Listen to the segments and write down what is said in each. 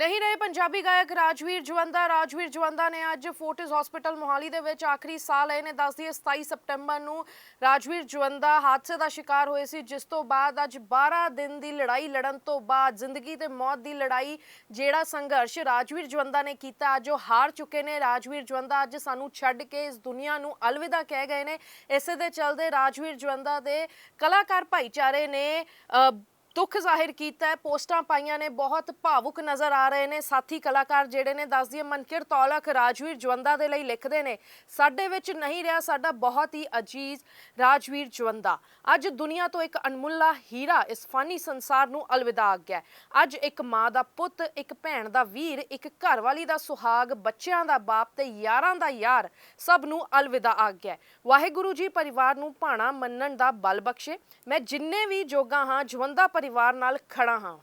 ਨਹੀਂ ਰਹੇ ਪੰਜਾਬੀ ਗਾਇਕ ਰਾਜਵੀਰ ਜਵੰਦਾ। ਰਾਜਵੀਰ ਜਵੰਦਾ ਨੇ ਅੱਜ ਫੋਰਟਿਸ ਹਸਪੀਟਲ ਮੋਹਾਲੀ ਦੇ ਵਿੱਚ ਆਖਰੀ ਸਾਹ ਲਏ ਨੇ। ਦੱਸਦੀ ਹੈ 27 ਸਪਟੈਂਬਰ ਨੂੰ ਰਾਜਵੀਰ ਜਵੰਦਾ ਹਾਦਸੇ ਦਾ ਸ਼ਿਕਾਰ ਹੋਏ ਸੀ, ਜਿਸ ਤੋਂ ਬਾਅਦ ਅੱਜ 12 ਦਿਨ ਦੀ ਲੜਾਈ ਲੜਨ ਤੋਂ ਬਾਅਦ ਜ਼ਿੰਦਗੀ ਤੇ ਮੌਤ ਦੀ ਲੜਾਈ ਜਿਹੜਾ ਸੰਘਰਸ਼ ਰਾਜਵੀਰ ਜਵੰਦਾ ਨੇ ਕੀਤਾ, ਅੱਜ ਉਹ ਹਾਰ ਚੁੱਕੇ ਨੇ। ਰਾਜਵੀਰ ਜਵੰਦਾ ਅੱਜ ਸਾਨੂੰ ਛੱਡ ਕੇ ਇਸ ਦੁਨੀਆ ਨੂੰ ਅਲਵਿਦਾ ਕਹਿ ਗਏ ਨੇ। ਇਸੇ ਦੇ ਚਲਦੇ ਰਾਜਵੀਰ ਜਵੰਦਾ ਦੇ ਕਲਾਕਾਰ ਭਾਈਚਾਰੇ ਨੇ ਦੁੱਖ ਜ਼ਾਹਿਰ ਕੀਤਾ ਹੈ। ਪੋਸਟਾਂ ਪਾਈਆਂ ਨੇ, ਬਹੁਤ ਭਾਵੁਕ ਨਜ਼ਰ ਆ ਰਹੇ ਨੇ। ਸਾਥੀ ਕਲਾਕਾਰ ਜਿਹੜੇ ਨੇ, ਦੱਸਦੀ ਹੈ ਮਨਕਿਰ ਤੌਲਖ, ਰਾਜਵੀਰ ਜਵੰਦਾ ਦੇ ਲਈ ਲਿਖਦੇ ਨੇ, ਸਾਡੇ ਵਿੱਚ ਨਹੀਂ ਰਿਹਾ, ਸਾਡਾ ਬਹੁਤ ਹੀ ਅਜੀਜ਼ ਰਾਜਵੀਰ ਜਵੰਦਾ। ਅੱਜ ਦੁਨੀਆ ਤੋਂ ਇੱਕ ਅਨਮੁੱਲਾ ਹੀਰਾ ਇਸ ਫਾਨੀ ਸੰਸਾਰ ਨੂੰ ਅਲਵਿਦਾ ਆ ਗਿਆ ਅੱਜ ਇੱਕ ਮਾਂ ਦਾ ਪੁੱਤ, ਇੱਕ ਭੈਣ ਦਾ ਵੀਰ, ਇੱਕ ਘਰਵਾਲੀ ਦਾ ਸੁਹਾਗ, ਬੱਚਿਆਂ ਦਾ ਬਾਪ ਤੇ ਯਾਰਾਂ ਦਾ ਯਾਰ, ਸਭ ਨੂੰ ਅਲਵਿਦਾ ਆ ਗਿਆ ਵਾਹਿਗੁਰੂ ਜੀ, ਪਰਿਵਾਰ ਨੂੰ ਭਾਣਾ ਮੰਨਣ ਦਾ ਬਲ ਬਖਸ਼ੇ। ਮੈਂ ਜਿੰਨੇ ਵੀ ਜੋਗਾ ਹਾਂ, ਜਵੰਦਾ ਪਰਿਵਾਰ ਨਾਲ ਖੜਾ ਹਾਂ।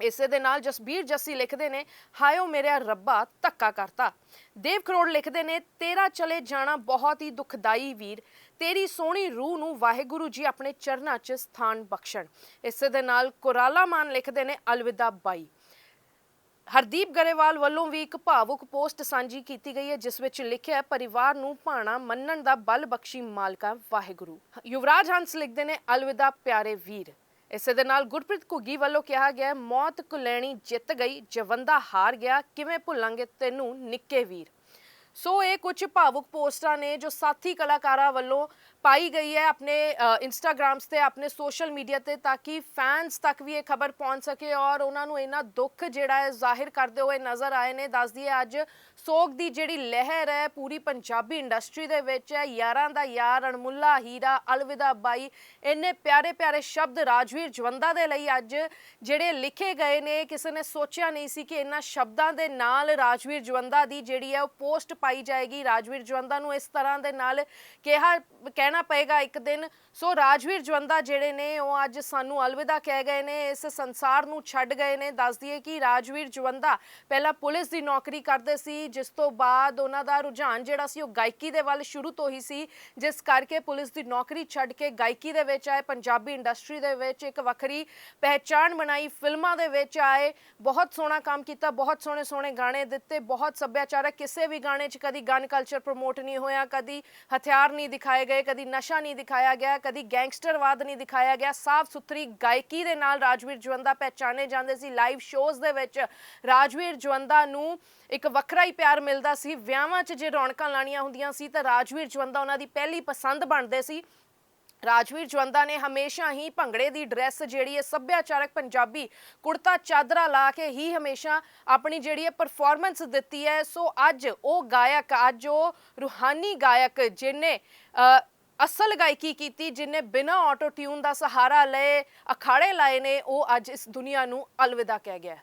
ਇਸੇ ਦੇ ਨਾਲ ਜਸਬੀਰ ਜੱਸੀ ਲਿਖਦੇ ਨੇ ਹਾਇਓ ਮੇਰੇ ਰੱਬਾ, ਧੱਕਾ ਕਰਤਾ। ਦੇਵ ਕਰੋੜ ਲਿਖਦੇ ਨੇ, ਤੇਰਾ ਚਲੇ ਜਾਣਾ ਬਹੁਤ ਹੀ ਦੁਖਦਾਈ ਵੀਰ। ਤੇਰੀ ਸੋਹਣੀ ਰੂਹ ਨੂੰ ਵਾਹਿਗੁਰੂ ਜੀ ਆਪਣੇ ਚਰਨਾਂ 'ਚ ਸਥਾਨ ਬਖਸ਼ਣ। ਇਸੇ ਦੇ ਨਾਲ ਕੁਰਾਲਾ ਮਾਨ ਲਿਖਦੇ ਨੇ, ਅਲਵਿਦਾ ਬਾਈ। ਹਰਦੀਪ ਗਰੇਵਾਲ ਵੱਲੋਂ ਵੀ ਇੱਕ ਭਾਵੁਕ ਪੋਸਟ ਸਾਂਝੀ ਕੀਤੀ ਗਈ ਹੈ, ਜਿਸ ਵਿੱਚ ਲਿਖਿਆ ਹੈ, ਪਰਿਵਾਰ ਨੂੰ ਭਾਣਾ ਮੰਨਣ ਦਾ ਬਲ ਬਖਸ਼ੀ ਮਾਲਕਾ ਵਾਹਿਗੁਰੂ। ਯੁਵਰਾਜ ਹੰਸ ਲਿਖਦੇ ਨੇ, ਅਲਵਿਦਾ ਪਿਆਰੇ ਵੀਰ। ਇਸੇ ਦੇ ਨਾਲ ਗੁਰਪ੍ਰੀਤ ਘੁੱਗੀ ਵੱਲੋਂ ਕਿਹਾ ਗਿਆ ਹੈ, ਮੌਤ ਕੁਲੈਣੀ ਜਿੱਤ ਗਈ ਜਵੰਦਾ ਹਾਰ ਗਿਆ ਕਿਵੇਂ ਭੁੱਲਾਂਗੇ ਤੈਨੂੰ ਨਿੱਕੇ ਵੀਰ? ਸੋ ਇਹ ਕੁਝ ਭਾਵੁਕ ਪੋਸਟਾਂ ਨੇ ਜੋ ਸਾਥੀ ਕਲਾਕਾਰਾਂ ਵੱਲੋਂ ਪਾਈ ਗਈ ਹੈ ਆਪਣੇ ਇੰਸਟਾਗ੍ਰਾਮਸ ਤੇ, ਆਪਣੇ ਸੋਸ਼ਲ ਮੀਡੀਆ ਤੇ ਤਾਂ ਕਿ ਫੈਨਸ ਤੱਕ ਵੀ ਇਹ ਖਬਰ ਪਹੁੰਚ ਸਕੇ ਔਰ ਉਹਨਾਂ ਨੂੰ ਇਹਨਾਂ ਦੁੱਖ ਜਿਹੜਾ ਹੈ ਜ਼ਾਹਿਰ ਕਰਦੇ ਹੋਏ ਨਜ਼ਰ ਆਏ ਨੇ। ਦੱਸਦੀ ਹੈ ਅੱਜ ਸੋਗ ਦੀ ਜਿਹੜੀ ਲਹਿਰ ਹੈ, ਪੂਰੀ ਪੰਜਾਬੀ ਇੰਡਸਟਰੀ ਦੇ ਵਿੱਚ ਹੈ। ਯਾਰਾਂ ਦਾ ਯਾਰ, ਅਣਮੁੱਲਾ, ਹੀਰਾ, ਅਲਵਿਦਾ ਬਾਈ, ਇੰਨੇ ਪਿਆਰੇ ਪਿਆਰੇ ਸ਼ਬਦ ਰਾਜਵੀਰ ਜਵੰਦਾ ਦੇ ਲਈ ਅੱਜ ਜਿਹੜੇ ਲਿਖੇ ਗਏ ਨੇ, ਕਿਸੇ ਨੇ ਸੋਚਿਆ ਨਹੀਂ ਸੀ ਕਿ ਇਹਨਾਂ ਸ਼ਬਦਾਂ ਦੇ ਨਾਲ ਰਾਜਵੀਰ ਜਵੰਦਾ ਦੀ ਜਿਹੜੀ ਹੈ ਉਹ ਪੋਸਟ ਪਾਈ ਜਾਏਗੀ। ਰਾਜਵੀਰ ਜਵੰਦਾ ਨੂੰ ਇਸ ਤਰ੍ਹਾਂ ਦੇ ਨਾਲ ਕਿਹਾ, ਕਹਿਣਾ ਪਏਗਾ ਇੱਕ ਦਿਨ। ਸੋ ਰਾਜਵੀਰ ਜਵੰਦਾ ਜਿਹੜੇ ਨੇ, ਉਹ ਅੱਜ ਸਾਨੂੰ ਅਲਵਿਦਾ ਕਹਿ ਗਏ ਨੇ, ਇਸ ਸੰਸਾਰ ਨੂੰ ਛੱਡ ਗਏ ਨੇ। ਦੱਸ ਦਈਏ ਕਿ ਰਾਜਵੀਰ ਜਵੰਦਾ ਪਹਿਲਾਂ ਪੁਲਿਸ ਦੀ ਨੌਕਰੀ ਕਰਦੇ ਸੀ, ਜਿਸ ਤੋਂ ਬਾਅਦ ਉਹਨਾਂ ਦਾ ਰੁਝਾਨ ਜਿਹੜਾ ਸੀ, ਉਹ ਗਾਇਕੀ ਦੇ ਵੱਲ ਸ਼ੁਰੂ ਤੋਂ ਹੀ ਸੀ। ਜਿਸ ਕਰਕੇ ਪੁਲਿਸ ਦੀ ਨੌਕਰੀ ਛੱਡ ਕੇ ਗਾਇਕੀ ਦੇ ਵਿੱਚ ਆਏ, ਪੰਜਾਬੀ ਇੰਡਸਟਰੀ ਦੇ ਵਿੱਚ ਇੱਕ ਵੱਖਰੀ ਪਹਿਚਾਣ ਬਣਾਈ, ਫਿਲਮਾਂ ਦੇ ਵਿੱਚ ਆਏ। ਬਹੁਤ ਸੋਹਣਾ ਕੰਮ ਕੀਤਾ, ਬਹੁਤ ਸੋਹਣੇ ਸੋਹਣੇ ਗਾਣੇ ਦਿੱਤੇ, ਬਹੁਤ ਸੱਭਿਆਚਾਰਕ ਕਿਸੇ ਵੀ ਗਾਣੇ 'ਚ ਕਦੀ ਗਨ ਕਲਚਰ ਪ੍ਰਮੋਟ ਨਹੀਂ ਹੋਇਆ, ਕਦੀ ਹਥਿਆਰ ਨਹੀਂ ਦਿਖਾਏ ਗਏ, ਕਦੀ ਨਸ਼ਾ ਨਹੀਂ ਦਿਖਾਇਆ ਗਿਆ, ਕਦੀ ਗੈਂਗਸਟਰਵਾਦ ਨਹੀਂ ਦਿਖਾਇਆ ਗਿਆ। ਸਾਫ਼ ਸੁਥਰੀ ਗਾਇਕੀ ਦੇ ਨਾਲ ਰਾਜਵੀਰ ਜਵੰਦਾ ਪਹਿਚਾਨੇ ਜਾਂਦੇ ਸੀ। ਲਾਈਵ ਸ਼ੋਜ਼ ਦੇ ਵਿੱਚ ਰਾਜਵੀਰ ਜਵੰਦਾ ਨੂੰ ਇੱਕ ਵੱਖਰਾ ਹੀ ਪਿਆਰ ਮਿਲਦਾ ਸੀ। ਵਿਆਹਾਂ 'ਚ ਜੇ ਰੌਣਕਾਂ ਲਾਣੀਆਂ ਹੁੰਦੀਆਂ ਸੀ ਤਾਂ ਰਾਜਵੀਰ ਜਵੰਦਾ ਉਹਨਾਂ ਦੀ ਪਹਿਲੀ ਪਸੰਦ ਬਣਦੇ ਸੀ। ਰਾਜਵੀਰ ਜਵੰਦਾ ਨੇ ਹਮੇਸ਼ਾ ਹੀ ਭੰਗੜੇ ਦੀ ਡਰੈਸ ਜਿਹੜੀ ਹੈ ਸੱਭਿਆਚਾਰਕ ਪੰਜਾਬੀ ਕੁੜਤਾ ਚਾਦਰਾ ਲਾ ਕੇ ਹੀ ਹਮੇਸ਼ਾ ਆਪਣੀ ਜਿਹੜੀ ਹੈ ਪਰਫਾਰਮੈਂਸ ਦਿੱਤੀ ਹੈ। ਸੋ ਅੱਜ ਉਹ ਗਾਇਕ, ਅੱਜ ਉਹ ਰੂਹਾਨੀ ਗਾਇਕ ਜਿਨੇ ਅਸਲ ਗਾਇਕੀ ਕੀਤੀ ਜਿਨੇ ਬਿਨਾਂ ਆਟੋ ਟਿਊਨ ਦਾ ਸਹਾਰਾ ਲਏ, ਅਖਾੜੇ ਲਾਏ ਨੇ, ਉਹ ਅੱਜ ਇਸ ਦੁਨੀਆ ਨੂੰ ਅਲਵਿਦਾ ਕਹਿ ਗਿਆ